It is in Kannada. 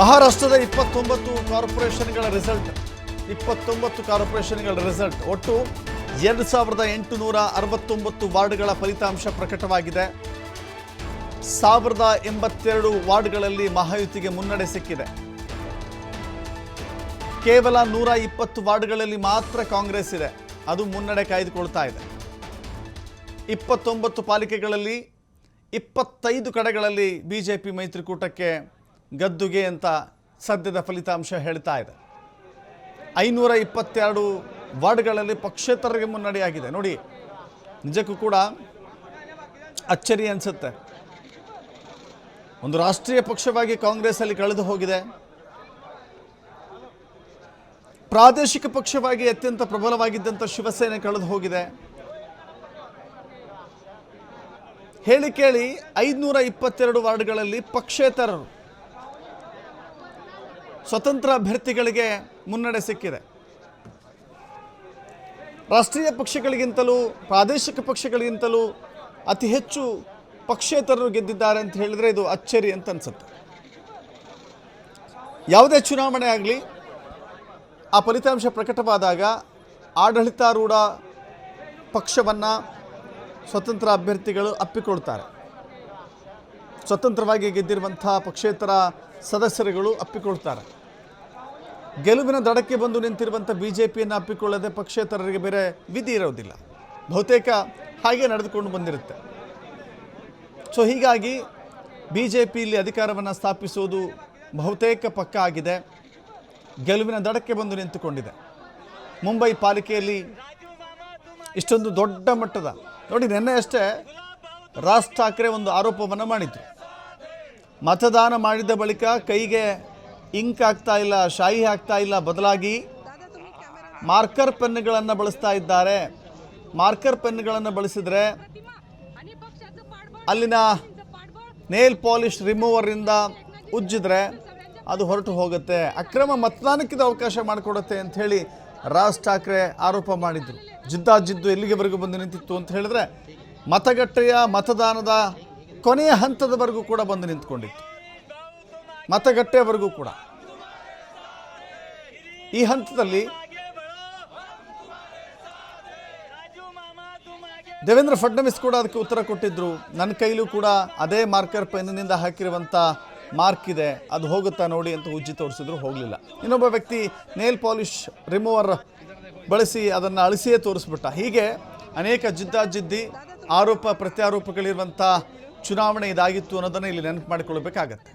ಮಹಾರಾಷ್ಟ್ರದ ಇಪ್ಪತ್ತೊಂಬತ್ತು ಕಾರ್ಪೊರೇಷನ್ಗಳ ರಿಸಲ್ಟ್. ಇಪ್ಪತ್ತೊಂಬತ್ತು ಕಾರ್ಪೊರೇಷನ್ಗಳ ರಿಸಲ್ಟ್. ಒಟ್ಟು ಎರಡು ಸಾವಿರದ ಎಂಟುನೂರ ಅರವತ್ತೊಂಬತ್ತು ವಾರ್ಡ್ಗಳ ಫಲಿತಾಂಶ ಪ್ರಕಟವಾಗಿದೆ. ಸಾವಿರದ ಎಂಬತ್ತೆರಡು ವಾರ್ಡ್ಗಳಲ್ಲಿ ಮಹಾಯುತಿಗೆ ಮುನ್ನಡೆ ಸಿಕ್ಕಿದೆ. ಕೇವಲ ನೂರ ಇಪ್ಪತ್ತು ವಾರ್ಡ್ಗಳಲ್ಲಿ ಮಾತ್ರ ಕಾಂಗ್ರೆಸ್ ಇದೆ. ಅದು ಮುನ್ನಡೆ ಕಾಯ್ದುಕೊಳ್ತಾ ಇದೆ. ಇಪ್ಪತ್ತೊಂಬತ್ತು ಪಾಲಿಕೆಗಳಲ್ಲಿ ಇಪ್ಪತ್ತೈದು ಕಡೆಗಳಲ್ಲಿ ಬಿ ಜೆ ಪಿ ಮೈತ್ರಿಕೂಟಕ್ಕೆ ಗದ್ದುಗೆ ಅಂತ ಸದ್ಯದ ಫಲಿತಾಂಶ ಹೇಳ್ತಾ ಇದೆ. ಐನೂರ ಇಪ್ಪತ್ತೆರಡು ವಾರ್ಡ್ಗಳಲ್ಲಿ ಪಕ್ಷೇತರರಿಗೆ ಮುನ್ನಡೆಯಾಗಿದೆ. ನೋಡಿ, ನಿಜಕ್ಕೂ ಕೂಡ ಅಚ್ಚರಿ ಅನಿಸುತ್ತೆ. ಒಂದು ರಾಷ್ಟ್ರೀಯ ಪಕ್ಷವಾಗಿ ಕಾಂಗ್ರೆಸ್ ಅಲ್ಲಿ ಕಳೆದು ಹೋಗಿದೆ. ಪ್ರಾದೇಶಿಕ ಪಕ್ಷವಾಗಿ ಅತ್ಯಂತ ಪ್ರಬಲವಾಗಿದ್ದಂಥ ಶಿವಸೇನೆ ಕಳೆದು ಹೋಗಿದೆ. ಹೇಳಿ ಕೇಳಿ ಐದುನೂರ ಇಪ್ಪತ್ತೆರಡು ವಾರ್ಡ್ಗಳಲ್ಲಿ ಪಕ್ಷೇತರರು ಸ್ವತಂತ್ರ ಅಭ್ಯರ್ಥಿಗಳಿಗೆ ಮುನ್ನಡೆ ಸಿಕ್ಕಿದೆ. ರಾಷ್ಟ್ರೀಯ ಪಕ್ಷಗಳಿಗಿಂತಲೂ, ಪ್ರಾದೇಶಿಕ ಪಕ್ಷಗಳಿಗಿಂತಲೂ ಅತಿ ಹೆಚ್ಚು ಪಕ್ಷೇತರರು ಗೆದ್ದಿದ್ದಾರೆ ಅಂತ ಹೇಳಿದ್ರೆ ಇದು ಅಚ್ಚರಿ ಅಂತ ಅನ್ಸುತ್ತೆ. ಯಾವುದೇ ಚುನಾವಣೆ ಆಗಲಿ, ಆ ಫಲಿತಾಂಶ ಪ್ರಕಟವಾದಾಗ ಆಡಳಿತಾರೂಢ ಪಕ್ಷವನ್ನು ಸ್ವತಂತ್ರ ಅಭ್ಯರ್ಥಿಗಳು ಅಪ್ಪಿಕೊಳ್ತಾರೆ. ಸ್ವತಂತ್ರವಾಗಿ ಗೆದ್ದಿರುವಂಥ ಪಕ್ಷೇತರ ಸದಸ್ಯರುಗಳು ಅಪ್ಪಿಕೊಳ್ತಾರೆ. ಗೆಲುವಿನ ದಡಕ್ಕೆ ಬಂದು ನಿಂತಿರುವಂಥ ಬಿ ಜೆ ಪಿಯನ್ನು ಅಪ್ಪಿಕೊಳ್ಳದೆ ಪಕ್ಷೇತರರಿಗೆ ಬೇರೆ ವಿಧಿ ಇರೋದಿಲ್ಲ. ಬಹುತೇಕ ಹಾಗೆ ನಡೆದುಕೊಂಡು ಬಂದಿರುತ್ತೆ. ಸೊ ಹೀಗಾಗಿ ಬಿ ಜೆ ಪಿಯಲ್ಲಿ ಅಧಿಕಾರವನ್ನು ಸ್ಥಾಪಿಸುವುದು ಬಹುತೇಕ ಪಕ್ಕ ಆಗಿದೆ. ಗೆಲುವಿನ ದಡಕ್ಕೆ ಬಂದು ನಿಂತುಕೊಂಡಿದೆ. ಮುಂಬೈ ಪಾಲಿಕೆಯಲ್ಲಿ ಇಷ್ಟೊಂದು ದೊಡ್ಡ ಮಟ್ಟದ, ನೋಡಿ ನಿನ್ನೆ ಅಷ್ಟೇ ರಾಜ್ ಠಾಕ್ರೆ ಒಂದು ಆರೋಪವನ್ನು ಮಾಡಿದರು. ಮತದಾನ ಮಾಡಿದ ಬಳಿಕ ಕೈಗೆ ಇಂಕ್ ಆಗ್ತಾ ಇಲ್ಲ, ಶಾಯಿ ಆಗ್ತಾ ಇಲ್ಲ, ಬದಲಾಗಿ ಮಾರ್ಕರ್ ಪೆನ್ಗಳನ್ನು ಬಳಸ್ತಾ ಇದ್ದಾರೆ. ಮಾರ್ಕರ್ ಪೆನ್ಗಳನ್ನು ಬಳಸಿದರೆ ಅಲ್ಲಿನ ನೇಲ್ ಪಾಲಿಶ್ ರಿಮೂವರಿಂದ ಉಜ್ಜಿದ್ರೆ ಅದು ಹೊರಟು ಹೋಗುತ್ತೆ. ಅಕ್ರಮ ಮತದಾನಕ್ಕಿದ ಅವಕಾಶ ಮಾಡಿಕೊಡುತ್ತೆ ಅಂತ ಹೇಳಿ ರಾಜ್ ಠಾಕ್ರೆ ಆರೋಪ ಮಾಡಿದ್ರು. ಜಿದ್ದಾಜಿದ್ದು ಎಲ್ಲಿಗೆವರೆಗೂ ಬಂದು ನಿಂತಿತ್ತು ಅಂತ ಹೇಳಿದ್ರೆ ಮತಗಟ್ಟೆಯ ಮತದಾನದ ಕೊನೆಯ ಹಂತದವರೆಗೂ ಕೂಡ ಬಂದು ನಿಂತ್ಕೊಂಡಿತ್ತು. ಮತಗಟ್ಟೆವರೆಗೂ ಕೂಡ. ಈ ಹಂತದಲ್ಲಿ ದೇವೇಂದ್ರ ಫಡ್ನವೀಸ್ ಕೂಡ ಅದಕ್ಕೆ ಉತ್ತರ ಕೊಟ್ಟಿದ್ರು. ನನ್ನ ಕೈಲೂ ಕೂಡ ಅದೇ ಮಾರ್ಕರ್ ಪೆನ್ನಿನಿಂದ ಹಾಕಿರುವಂಥ ಮಾರ್ಕ್ ಇದೆ. ಅದು ಹೋಗುತ್ತಾ ನೋಡಿ ಅಂತ ಉಜ್ಜಿ ತೋರಿಸಿದ್ರು, ಹೋಗಲಿಲ್ಲ. ಇನ್ನೊಬ್ಬ ವ್ಯಕ್ತಿ ನೇಲ್ ಪಾಲಿಷ್ ರಿಮೂವರ್ ಬಳಸಿ ಅದನ್ನು ಅಳಿಸಿಯೇ ತೋರಿಸ್ಬಿಟ್ಟ. ಹೀಗೆ ಅನೇಕ ಜಿದ್ದಾಜಿದ್ದಿ ಆರೋಪ ಪ್ರತ್ಯಾರೋಪಗಳಿರುವಂಥ ಚುನಾವಣೆ ಇದಾಗಿತ್ತು ಅನ್ನೋದನ್ನ ಇಲ್ಲಿ ನೆನಪು ಮಾಡಿಕೊಳ್ಬೇಕಾಗತ್ತೆ